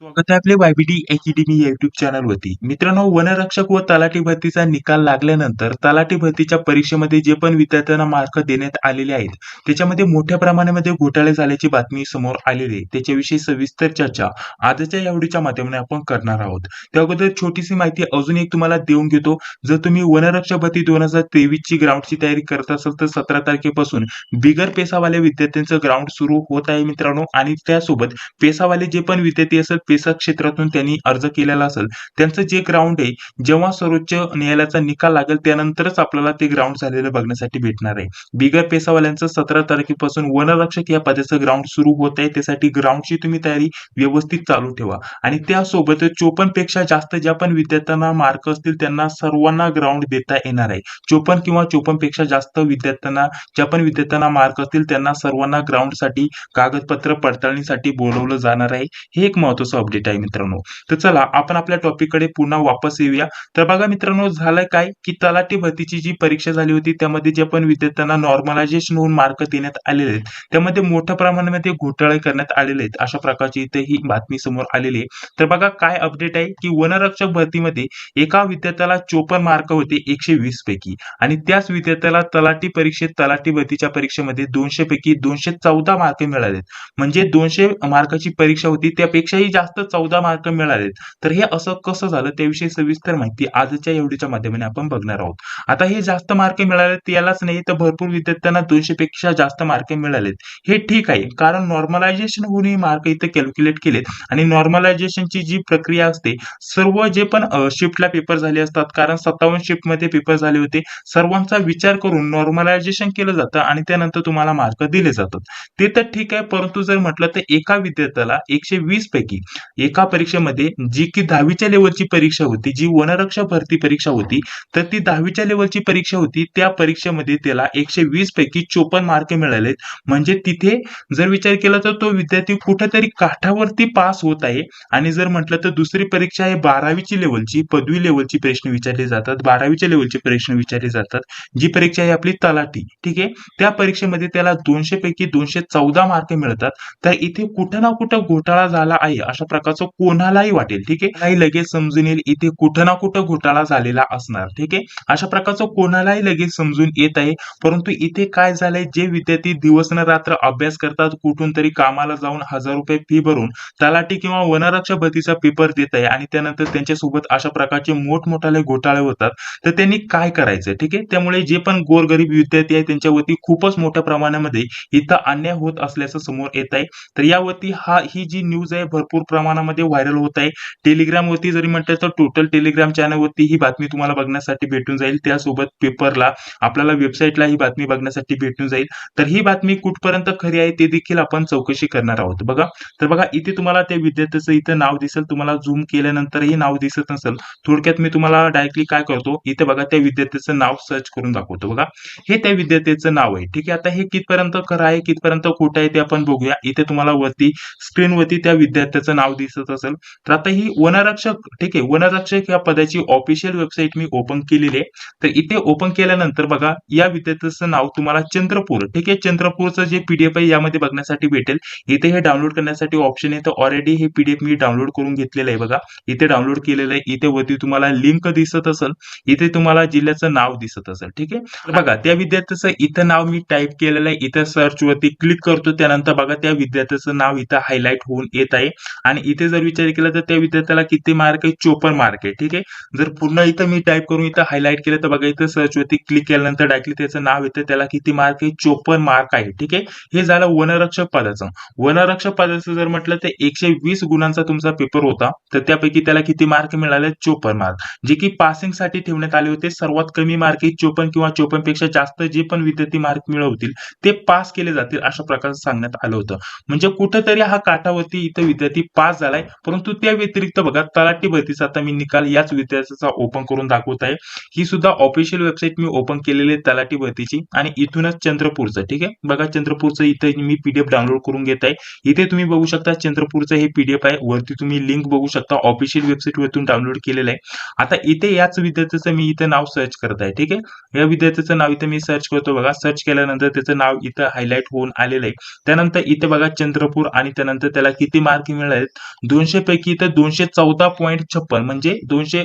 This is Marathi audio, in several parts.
स्वागत आहे आपले वायबीडी अकॅडमी युट्यूब युट्यूब चॅनलवरती मित्रांनो वनरक्षक व तलाठी भरतीचा निकाल लागल्यानंतर तलाठी भरतीच्या परीक्षेमध्ये जे पण विद्यार्थ्यांना मार्क देण्यात आलेले आहेत त्याच्यामध्ये मोठ्या प्रमाणामध्ये घोटाळे झाल्याची बातमी समोर आलेली आहे. त्याच्याविषयी सविस्तर चर्चा आजच्या यावडीच्या माध्यमाने आपण करणार आहोत. त्या अगोदर छोटीशी माहिती अजून एक तुम्हाला देऊन घेतो. जर तुम्ही वनरक्षक भरती दोन हजार तेवीस ची ग्राउंडची तयारी करत असाल तर सतरा तारखेपासून बिगर पेसावाल्या विद्यार्थ्यांचं ग्राउंड सुरू होत आहे मित्रांनो. आणि त्यासोबत पेसावाले जे पण विद्यार्थी असेल पेसा क्षेत्रातून त्यांनी अर्ज केलेला असेल. त्यांचं जे ग्राउंड आहे जेव्हा सर्वोच्च न्यायालयाचा निकाल लागेल त्यानंतरच आपल्याला ते ग्राउंड झालेलं बघण्यासाठी भेटणार आहे. बिगर पेसावाल्यांचं सतरा तारखेपासून वनरक्षक या पदाचं ग्राउंड सुरू होत आहे. त्यासाठी ग्राउंडची तुम्ही तयारी व्यवस्थित चालू ठेवा. आणि त्यासोबत चोपन्नपेक्षा जास्त ज्या पण विद्यार्थ्यांना मार्क असतील त्यांना सर्वांना ग्राउंड देता येणार आहे. चोपन्न किंवा चोपन्नपेक्षा जास्त विद्यार्थ्यांना ज्या पण विद्यार्थ्यांना मार्क असतील त्यांना सर्वांना ग्राउंडसाठी कागदपत्र पडताळणीसाठी बोलवलं जाणार आहे. हे एक महत्वाचं अपडेट आहे मित्रांनो. तर चला आपण आपल्या टॉपिककडे पुन्हा वापस येऊया. तर बघा मित्रांनो झालं काय? की तलाठी भरतीची जी परीक्षा झाली होती त्यामध्ये जे पण विद्यार्थ्यांना नॉर्मलायझेशन होऊन मार्क देण्यात आलेले आहेत त्यामध्ये मोठ्या प्रमाणामध्ये घोटाळे करण्यात आलेले आहेत. अशा प्रकारची इथे ही बातमी समोर आलेली आहे. तर बघा काय अपडेट आहे? की वनरक्षक भरतीमध्ये एका विद्यार्थ्याला चोपन्न मार्क होते एकशे वीस पैकी. आणि त्याच विद्यार्थ्याला तलाठी परीक्षेत तलाठी भरतीच्या परीक्षेमध्ये दोनशे पैकी दोनशे चौदा मार्क मिळालेत. म्हणजे दोनशे मार्काची परीक्षा होती त्यापेक्षाही जास्त चौदा मार्क मिळालेत तर हे असं कसं झालं? त्याविषयी सविस्तर माहिती आजच्या एवढीच्या माध्यमाने आपण बघणार आहोत. आता हे जास्त मार्क मिळाले यालाच नाही तर भरपूर विद्यार्थ्यांना दोनशे पेक्षा जास्त मार्क मिळालेत. हे ठीक आहे कारण नॉर्मलायझेशन होऊन हे मार्क इथे कॅल्क्युलेट केलेत. आणि नॉर्मलायझेशनची जी प्रक्रिया असते सर्व जे पण शिफ्टला पेपर झाले असतात कारण सत्तावन्न शिफ्टमध्ये पेपर झाले होते सर्वांचा विचार करून नॉर्मलायझेशन केलं जातं आणि त्यानंतर तुम्हाला मार्क दिले जातात. ते तर ठीक आहे परंतु जर म्हटलं तर एका विद्यार्थ्याला एकशे वीस पैकी एका परीक्षेमध्ये जी की दहावीच्या लेवलची परीक्षा होती जी वनरक्षक भरती परीक्षा होती तर ती दहावीच्या लेवलची परीक्षा होती. त्या परीक्षेमध्ये त्याला एकशे वीस पैकी चोपन्न मार्क मिळालेत. म्हणजे तिथे जर विचार केला तर तो विद्यार्थी कुठेतरी काठावरती पास होत आहे. आणि जर म्हटलं तर दुसरी परीक्षा आहे बारावीची लेवलची पदवी लेवलची प्रश्न विचारले जातात. बारावीच्या लेवलचे प्रश्न विचारले जातात. जी परीक्षा आहे आपली तलाठी. ठीक आहे? त्या परीक्षेमध्ये त्याला दोनशे पैकी दोनशे चौदा मार्क मिळतात. तर इथे कुठं ना कुठं घोटाळा झाला आहे अशा प्रकारचं कोणालाही वाटेल ठीक आहे? काही लगेच समजून येईल. इथे कुठं ना कुठं घोटाळा झालेला असणार ठीक आहे? अशा प्रकारचं कोणालाही लगेच समजून येत आहे. परंतु इथे काय झालंय? जे विद्यार्थी दिवस न रात्र अभ्यास करतात कुठून तरी कामाला जाऊन हजार रुपये फी भरून तलाठी किंवा वनरक्षक भरतीचा पेपर देत आहे आणि त्यानंतर त्यांच्यासोबत अशा प्रकारचे मोठमोठाले घोटाळे होतात. तर त्यांनी काय करायचं ठीक आहे? त्यामुळे जे पण गोरगरीब विद्यार्थी आहे त्यांच्यावरती खूपच मोठ्या प्रमाणामध्ये इथं अन्याय होत असल्याचं समोर येत आहे. तर यावरती हा ही जी न्यूज आहे भरपूर प्रमाणामध्ये व्हायरल होत आहे. टेलिग्राम वरती जरी म्हटलं तर टोटल टेलिग्राम चॅनलवरती ही बातमी तुम्हाला बघण्यासाठी भेटून जाईल. त्यासोबत पेपरला आपल्याला वेबसाईटला ही बातमी बघण्यासाठी भेटून जाईल. तर ही बातमी कुठपर्यंत खरी आहे ते देखील आपण चौकशी करणार आहोत. बघा तर बघा इथे तुम्हाला त्या विद्यार्थ्याचं इथं नाव दिसेल. तुम्हाला झूम केल्यानंतरही नाव दिसत नसेल. थोडक्यात मी तुम्हाला डायरेक्टली काय करतो इथे बघा त्या विद्यार्थ्याचं नाव सर्च करून दाखवतो. बघा हे त्या विद्यार्थ्याचं नाव आहे. ठीक आहे आता हे कितपर्यंत खरं आहे कितपर्यंत खोटं आहे ते आपण बघूया. इथे तुम्हाला वरती स्क्रीनवरती त्या विद्यार्थ्याचं नाव दिसत असेल. तर आता ही वनरक्षक ठीक आहे वनरक्षक या पदाची ऑफिशियल वेबसाईट मी ओपन केलेली आहे. तर इथे ओपन केल्यानंतर बघा या विद्यार्थ्याचं नाव तुम्हाला चंद्रपूर ठीक आहे चंद्रपूरचं जे पीडीएफ आहे यामध्ये बघण्यासाठी भेटेल. इथे हे डाउनलोड करण्यासाठी ऑप्शन आहे तर ऑलरेडी हे पीडीएफ मी डाउनलोड करून घेतलेलं आहे बघा. इथे डाउनलोड केलेलं आहे इथे वरती तुम्हाला लिंक दिसत असेल. इथे तुम्हाला जिल्ह्याचं नाव दिसत असेल ठीक आहे. बघा त्या विद्यार्थ्याचं इथं नाव मी टाईप केलेलं आहे. इथं सर्च वरती क्लिक करतो त्यानंतर बघा त्या विद्यार्थ्याचं नाव इथं हायलाइट होऊन येत आहे. आणि इथे जर विचार केला तर त्या विद्यार्थ्याला किती मार्क आहे? चोपन्न मार्क आहे. ठीक आहे? जर पुन्हा इथं मी टाईप करून इथं हायलाईट केलं तर बघा इथं सर्च वरती क्लिक केल्यानंतर डायरेक्टली त्याचं नाव येतं. त्याला किती मार्क आहे? चोपन्न मार्क आहे. ठीक आहे? हे झालं वनरक्षक पदाचं. वनरक्षक पदाचं जर म्हटलं तर एकशे वीस गुणांचा तुमचा पेपर होता. तर त्यापैकी त्याला किती मार्क मिळाले? चोपन्न मार्क जे की पासिंगसाठी ठेवण्यात आले होते. सर्वात कमी मार्क हे चोपन्न किंवा चोपन्नपेक्षा जास्त जे पण विद्यार्थी मार्क मिळवतील ते पास केले जातील अशा प्रकारे सांगण्यात आलं होतं. म्हणजे कुठेतरी हा काठावरती इथं विद्यार्थी पास झालाय. परंतु त्या व्यतिरिक्त बघा तलाठी भरतीचा आता मी निकाल याच विद्यार्थ्याचा ओपन करून दाखवत आहे. ही सुद्धा ऑफिशियल वेबसाईट मी ओपन केलेली आहे तलाठी भरतीची आणि इथूनच चंद्रपूरचं ठीक आहे? बघा चंद्रपूरचं इथं मी पीडीएफ डाउनलोड करून घेत आहे. इथे तुम्ही बघू शकता चंद्रपूरचं हे पीडीएफ आहे. वरती तुम्ही लिंक बघू शकता ऑफिशियल वेबसाईट वरतून डाउनलोड केलेलं आहे. आता इथे याच विद्यार्थ्याचं मी इथं नाव सर्च करत आहे ठीक आहे? या विद्यार्थ्याचं नाव इथं मी सर्च करतो बघा. सर्च केल्यानंतर त्याचं नाव इथं हायलाईट होऊन आलेलं आहे. त्यानंतर इथे बघा चंद्रपूर आणि त्यानंतर त्याला किती मार्क मिळाले दोनशे पैकी इथं दोनशे चौदा पॉईंट छप्पन म्हणजे दोनशे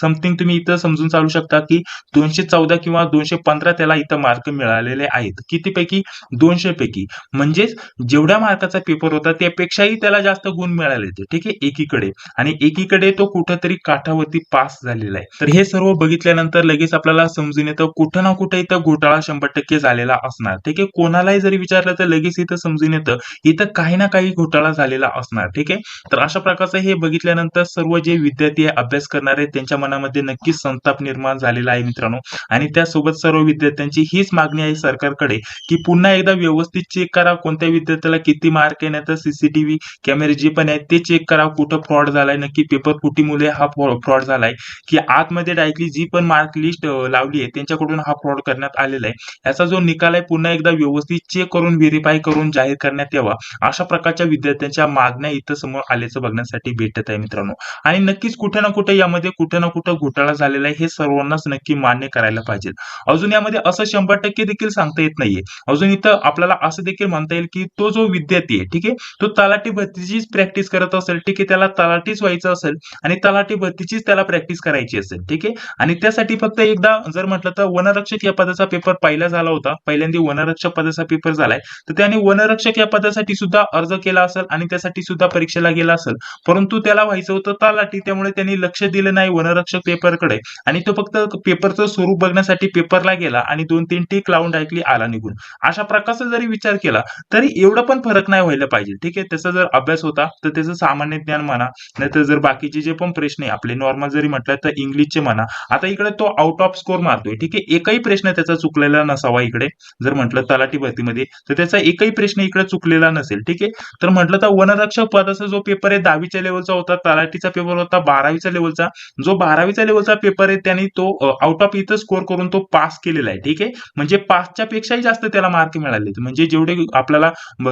समथिंग तुम्ही इथं समजून चालू शकता की दोनशे चौदा किंवा दोनशे पंधरा त्याला इथं मार्क मिळालेले आहेत. किती पैकी? दोनशे पैकी. म्हणजेच जेवढ्या मार्काचा पेपर होता त्यापेक्षाही त्याला जास्त गुण मिळाले होते. ठीक आहे? एकीकडे. आणि एकीकडे तो कुठंतरी काठावरती पास झालेला आहे. तर हे सर्व बघितल्यानंतर लगेच आपल्याला समजून येतं कुठं ना कुठं इथं घोटाळा शंभर टक्के झालेला असणार. ठीक आहे? कोणालाही जरी विचारलं तर लगेच इथं समजून येतं इथं काही ना काही घोटाळा झालेला असणार. ठीक आहे? तर अशा प्रकारचं हे बघितल्यानंतर सर्व जे विद्यार्थी आहे, अभ्यास करणारे त्यांच्या मनामध्ये नक्कीच संताप निर्माण झालेला आहे मित्रांनो. आणि त्यासोबत सर्व विद्यार्थ्यांची हीच मागणी आहे सरकारकडे की पुन्हा एकदा व्यवस्थित चेक करा. कोणत्या विद्यार्थ्याला किती मार्क येण्यात सीसीटीव्ही कॅमेरे जे पण आहेत ते चेक करा. कुठं फ्रॉड झालाय नक्की पेपर फुटीमुळे हा फ्रॉड झालाय. की आतमध्ये डायरेक्टली जी पण मार्क लिस्ट लावली आहे त्यांच्याकडून हा फ्रॉड करण्यात आलेला आहे. याचा जो निकाल आहे पुन्हा एकदा व्यवस्थित चेक करून व्हेरीफाय करून जाहीर करण्यात यावा. अशा प्रकारच्या विद्यार्थ्यांच्या मागण्या इथं समोर आल्याचं बघण्यासाठी भेटत आहे मित्रांनो. आणि नक्कीच कुठे ना कुठे यामध्ये कुठे ना कुठं घोटाळा झालेला आहे हे सर्वांनाच नक्की मान्य करायला पाहिजे. अजून यामध्ये असं शंभर टक्के देखील सांगता येत नाहीये. अजून इथं आपल्याला असं देखील म्हणता येईल की तो जो विद्यार्थी आहे ठीक आहे तो तलाठी भरतीचीच प्रॅक्टिस करत असेल ठीक आहे त्याला तलाठीच व्हायचं असेल आणि तलाठी भरतीचीच त्याला प्रॅक्टिस करायची असेल ठीक आहे. आणि त्यासाठी फक्त एकदा जर म्हटलं तर वनरक्षक या पदाचा पेपर पहिला झाला होता पहिल्यांदा वनरक्षक पदाचा पेपर झालाय तर त्याने वनरक्षक या पदासाठी सुद्धा अर्ज केला असेल आणि त्यासाठी सुद्धा परीक्षा परीक्षेला गेला असेल. परंतु त्याला व्हायचं होतं तलाठी त्यामुळे त्यांनी लक्ष दिलं नाही वनरक्षक पेपरकडे. आणि तो फक्त पेपरचं स्वरूप बघण्यासाठी पेपरला गेला आणि दोन तीन टीक लावून डायरेक्टली आला निघून. अशा प्रकारचा जरी विचार केला तरी एवढं पण फरक नाही व्हायला पाहिजे. ठीक आहे? त्याचा जर अभ्यास होता तर त्याचं सामान्य ज्ञान म्हणा नाहीतर जर बाकीचे जे पण प्रश्न आहे आपले नॉर्मल जरी म्हटलं तर इंग्लिशचे म्हणा. आता इकडे तो आउट ऑफ स्कोर मारतोय. ठीक आहे? एकही प्रश्न त्याचा चुकलेला नसावा इकडे. जर म्हटलं तलाठी भरतीमध्ये तर त्याचा एकही प्रश्न इकडे चुकलेला नसेल. ठीक आहे? तर म्हटलं तर वनरक्षक पद पदाचा जो पेपर आहे दहावीच्या लेवलचा होता तलाठीचा पेपर होता बारावीच्या लेवलचा जो बारावीचा लेवलचा पेपर आहे त्यांनी तो आउट ऑफ इथं स्कोर करून तो पास केलेला आहे ठीक आहे? म्हणजे पासच्या पेक्षाही जास्त त्याला मार्क मिळाले म्हणजे जेवढे आपल्याला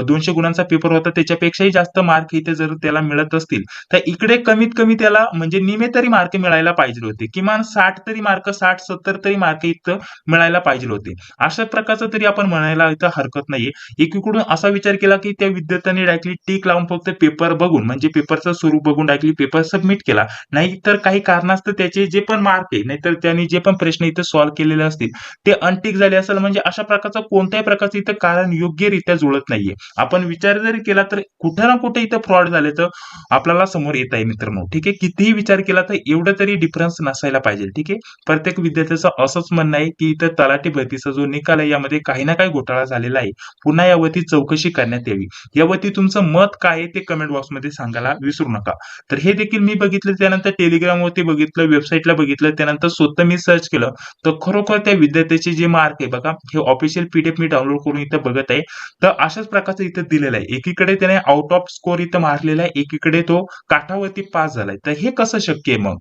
दोनशे गुणांचा पेपर होता त्याच्यापेक्षाही जास्त मार्क इथे जर त्याला मिळत असतील तर इकडे कमीत कमी त्याला म्हणजे निमे तरी मार्क मिळायला पाहिजे होते. किमान साठ तरी मार्क साठ सत्तर तरी मार्क इथं मिळायला पाहिजे होते. अशा प्रकारचं तरी आपण म्हणायला इथं हरकत नाहीये. एकीकडून असा विचार केला की त्या विद्यार्थ्यांनी डायरेक्टली टीक लावून फक्त पेपर बघून म्हणजे पेपरचं स्वरूप बघून डायरेक्टली पेपर सबमिट केला. नाही तर काही कारणास्तव त्याचे जे पण मार्क आहे नाहीतर त्यांनी जे पण प्रश्न इथं सॉल्व्ह केलेले असतील ते अनटिक झाले असेल म्हणजे अशा प्रकारचं कोणत्याही प्रकारचं इथं कारण योग्यरित्या जुळत नाहीये. आपण विचार जरी केला तर कुठे ना कुठे इथं फ्रॉड झाले तर आपल्याला समोर येत आहे मित्रांनो. ठीक आहे? कितीही विचार केला तर एवढं तरी डिफरन्स नसायला पाहिजे. ठीक आहे? प्रत्येक विद्यार्थ्याचं असंच म्हणणं आहे की इथं तलाठी भरतीचा जो निकाल आहे यामध्ये काही ना काही घोटाळा झालेला आहे. पुन्हा यावरती चौकशी करण्यात यावी. यावरती तुमचं मत काय आहे ते कमेंट बॉक्समध्ये सांगायला विसरू नका. तर हे देखील मी बघितलं त्यानंतर टेलिग्रामवरती बघितलं वेबसाईटला बघितलं त्यानंतर स्वतः मी सर्च केलं. तर खरोखर त्या विद्यार्थ्याचे जे मार्क आहे बघा हे ऑफिशियल पीडीएफ मी डाउनलोड करून इथं बघत आहे. तर अशाच प्रकारचं इथं दिलेलं आहे. एकीकडे त्याने आउट ऑफ स्कोर इथं मारलेला आहे एकीकडे तो काठावरती पास झालाय. तर हे कसं शक्य आहे मग?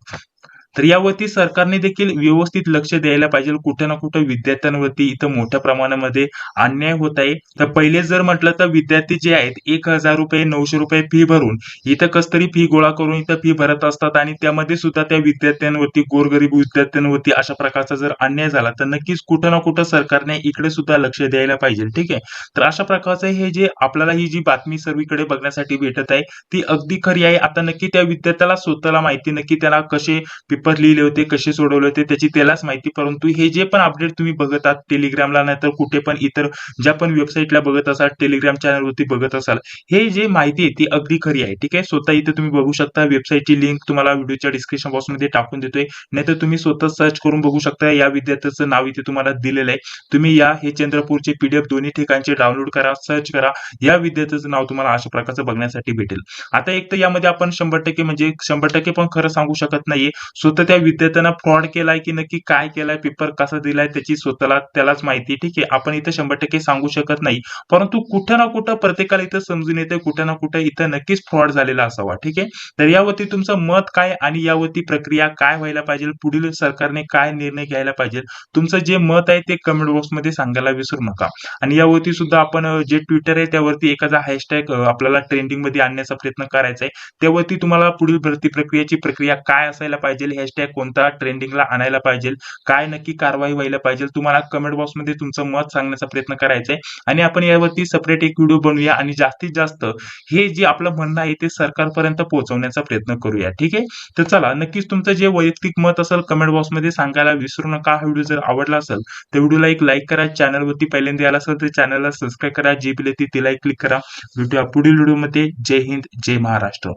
तर यावरती सरकारने देखील व्यवस्थित लक्ष द्यायला पाहिजे. कुठे ना कुठे विद्यार्थ्यांवरती इथं मोठ्या प्रमाणामध्ये अन्याय होत आहे. तर पहिले जर म्हटलं तर विद्यार्थी जे आहेत एक हजार रुपये नऊशे रुपये फी भरून इथं कस तरी फी गोळा करून इथं फी भरत असतात आणि त्यामध्ये सुद्धा त्या विद्यार्थ्यांवरती गोरगरीब विद्यार्थ्यांवरती अशा प्रकारचा जर अन्याय झाला तर नक्कीच कुठं ना कुठं सरकारने इकडे सुद्धा लक्ष द्यायला पाहिजे. ठीक आहे? तर अशा प्रकारचं हे जे आपल्याला ही जी बातमी सर्वीकडे बघण्यासाठी भेटत आहे ती अगदी खरी आहे. आता नक्की त्या विद्यार्थ्याला स्वतःला माहिती नक्की त्याला कसे पेपर लिहिले होते कसे सोडवले होते त्याची त्यालाच माहिती. परंतु हे जे पण अपडेट तुम्ही बघत आहात टेलिग्रामला नाही तर कुठे पण इतर ज्या पण वेबसाईटला बघत असाल टेलिग्राम चॅनलवरती बघत असाल हे जे माहिती आहे ती अगदी खरी आहे ठीक आहे? स्वतः इथे तुम्ही बघू शकता वेबसाईटची लिंक तुम्हाला व्हिडिओच्या डिस्क्रिप्शन बॉक्समध्ये टाकून देतोय. नाहीतर तुम्ही स्वतः सर्च करून बघू शकता या विद्यार्थ्याचं नाव इथे तुम्हाला दिलेलं आहे. तुम्ही या हे चंद्रपूरचे पीडीएफ दोन्ही ठिकाणचे डाउनलोड करा सर्च करा या विद्यार्थ्याचं नाव तुम्हाला अशा प्रकारचं बघण्यासाठी भेटेल. आता एक तर यामध्ये आपण शंभर टक्के म्हणजे शंभर टक्के पण खरं सांगू शकत नाहीये. स्वतः त्या विद्यार्थ्यांना फ्रॉड केलाय की नक्की काय केलाय पेपर कसा दिलाय त्याची स्वतःला त्यालाच माहिती ठीक आहे. आपण इथं शंभर टक्के सांगू शकत नाही. परंतु कुठं ना कुठं प्रत्येकाला इथं समजून येते कुठं ना कुठं इथं नक्कीच फ्रॉड झालेला असावा ठीक आहे? तर यावरती तुमचं मत काय आणि यावरती प्रक्रिया काय व्हायला पाहिजे? पुढील सरकारने काय निर्णय घ्यायला पाहिजे? तुमचं जे मत आहे ते कमेंट बॉक्समध्ये सांगायला विसरू नका. आणि यावरती सुद्धा आपण जे ट्विटर आहे त्यावरती एखादा हॅशटॅग आपल्याला ट्रेंडिंगमध्ये आणण्याचा प्रयत्न करायचा आहे. त्यावरती तुम्हाला पुढील भरती प्रक्रियेची प्रक्रिया काय असायला पाहिजे हॅशटॅग कोणता ट्रेंडिंगला आणायला पाहिजे काय नक्की कारवाई व्हायला पाहिजे तुम्हाला कमेंट बॉक्समध्ये तुमचं मत सांगण्याचा प्रयत्न करायचा आहे आणि आपण यावरती सेपरेट एक व्हिडिओ बनवूया आणि जास्तीत जास्त हे जे आपलं म्हणणं आहे ते सरकारपर्यंत पोहोचवण्याचा प्रयत्न करूया. ठीक आहे? तर चला नक्कीच तुमचं जे वैयक्तिक मत असेल कमेंट बॉक्समध्ये सांगायला विसरू नका. हा व्हिडिओ जर आवडला असेल तर व्हिडिओला एक लाईक करा. चॅनलवरती पहिल्यांदा आला असेल तर चॅनलला सबस्क्राईब करा. जी बिल तिलाही तिला क्लिक करा. व्हिडिओ पुढील व्हिडिओमध्ये जय हिंद जय महाराष्ट्र.